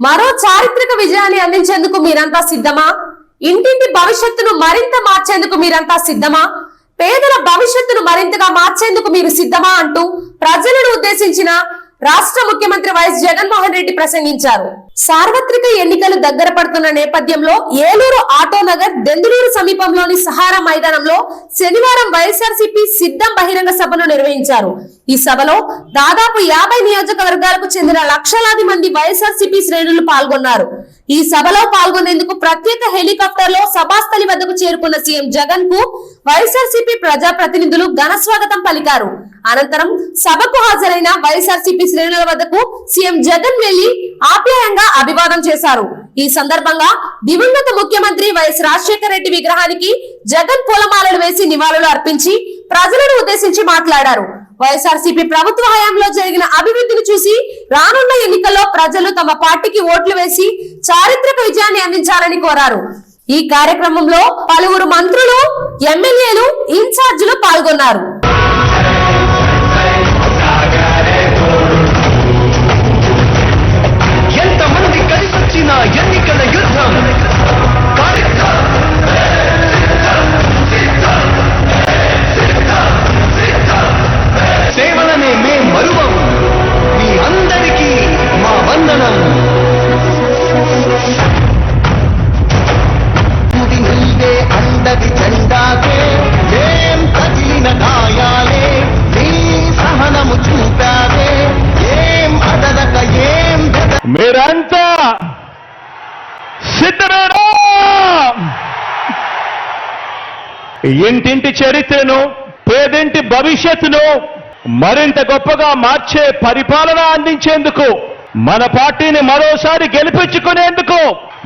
మరో చారిత్రక విజయాన్ని అందించేందుకు మీరంతా సిద్ధమా? ఇంటింటి భవిష్యత్తును మరింత మార్చేందుకు మీరంతా సిద్ధమా? పేదల భవిష్యత్తును మరింతగా మార్చేందుకు మీరు సిద్ధమా అంటూ ప్రజలను ఉద్దేశించిన రాష్ట్ర ముఖ్యమంత్రి వైఎస్ జగన్మోహన్ రెడ్డి ప్రసంగించారు. సార్వత్రిక ఎన్నికలు దగ్గర పడుతున్న నేపథ్యంలో ఏలూరు నగర్ దెందులూరు సమీపంలోని సహారా మైదానంలో శనివారం వైఎస్ఆర్సీపీ సిద్ధం బహిరంగ సభను నిర్వహించారు. ఈ సభలో దాదాపు యాభై నియోజకవర్గాలకు చెందిన లక్షలాది మంది వైఎస్ఆర్సీపీ శ్రేణులు పాల్గొన్నారు. ఈ సభలో పాల్గొనేందుకు ప్రత్యేక హెలికాప్టర్లో సభాస్థలి వద్దకు చేరుకున్న సీఎం జగన్కు వైఎస్ఆర్సీపీ ప్రజా ప్రతినిధులు ఘన స్వాగతం పలికారు. అనంతరం సభకు హాజరైన వైఎస్ఆర్సీపీ శ్రేణుల వద్దకు సీఎం జగన్ వెళ్ళి ఆప్యాయంగా అభివాదం చేశారు. ఈ సందర్భంగా దివంగత ముఖ్యమంత్రి వైఎస్ రాజశేఖర రెడ్డి విగ్రహానికి జగన్ పూలమాలలు వేసి నివాళులు అర్పించి ప్రజలను ఉద్దేశించి మాట్లాడారు. వైఎస్ఆర్సీపీ ప్రభుత్వ హయాంలో జరిగిన అభివృద్ధిని చూసి రానున్న ఎన్నికల్లో ప్రజలు తమ పార్టీకి ఓట్లు వేసి చారిత్రక విజయాన్ని అందించాలని కోరారు. ఈ కార్యక్రమంలో పలువురు మంత్రులు ఎమ్మెల్యేలు ఇన్ఛార్జీలు పాల్గొన్నారు. సిద్ధమేనా? ఇంటింటి చరిత్రను పేదింటి భవిష్యత్తును మరింత గొప్పగా మార్చే పరిపాలన అందించేందుకు మన పార్టీని మరోసారి గెలిపించుకునేందుకు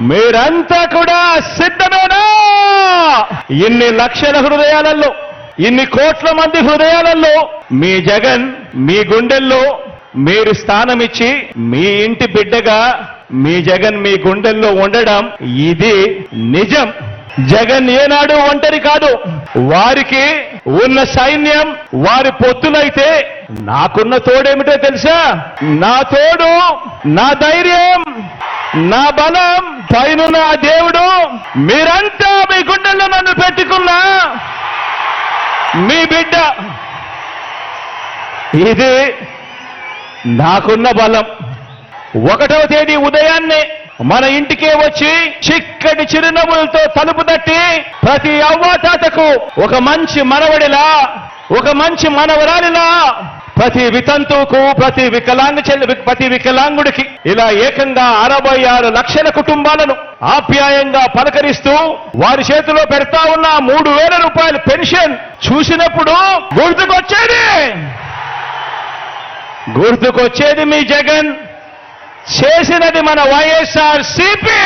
మీరంతా కూడా సిద్ధమేనా? ఇన్ని లక్షల హృదయాలలో ఇన్ని కోట్ల మంది హృదయాలలో మీ జగన్ మీ గుండెల్లో మీరు స్థానం ఇచ్చి మీ ఇంటి బిడ్డగా మీ జగన్ మీ గుండెల్లో ఉండడం ఇది నిజం. జగన్ ఏనాడు ఒంటరి కాదు. వారికి ఉన్న సైన్యం వారి పొత్తులైతే నాకున్న తోడేమిటో తెలుసా? నా తోడు నా ధైర్యం నా బలం పైన నా దేవుడు మీరంతా మీ గుండెల్లో నన్ను పెట్టుకున్నా. మీ బిడ్డ ఇది నాకున్న బలం. ఒకటవ తేదీ ఉదయాన్నే మన ఇంటికే వచ్చి చిక్కటి చిరునవ్వులతో తలుపు తట్టి ప్రతి అవ్వాతాతకు ఒక మంచి మనవడిలా ఒక మంచి మనవరాలిలా ప్రతి వితంతువుకు ప్రతి వికలాంగ చెల్లి ప్రతి వికలాంగుడికి ఇలా ఏకంగా అరవై ఆరు లక్షల కుటుంబాలను ఆప్యాయంగా పలకరిస్తూ వారి చేతిలో పెడతా ఉన్న మూడు వేల రూపాయల పెన్షన్ చూసినప్పుడు గుర్తుకొచ్చేది. గుర్తుకొచ్చేది మీ జగన్. చేసినది మన వైఎస్ఆర్ సిపి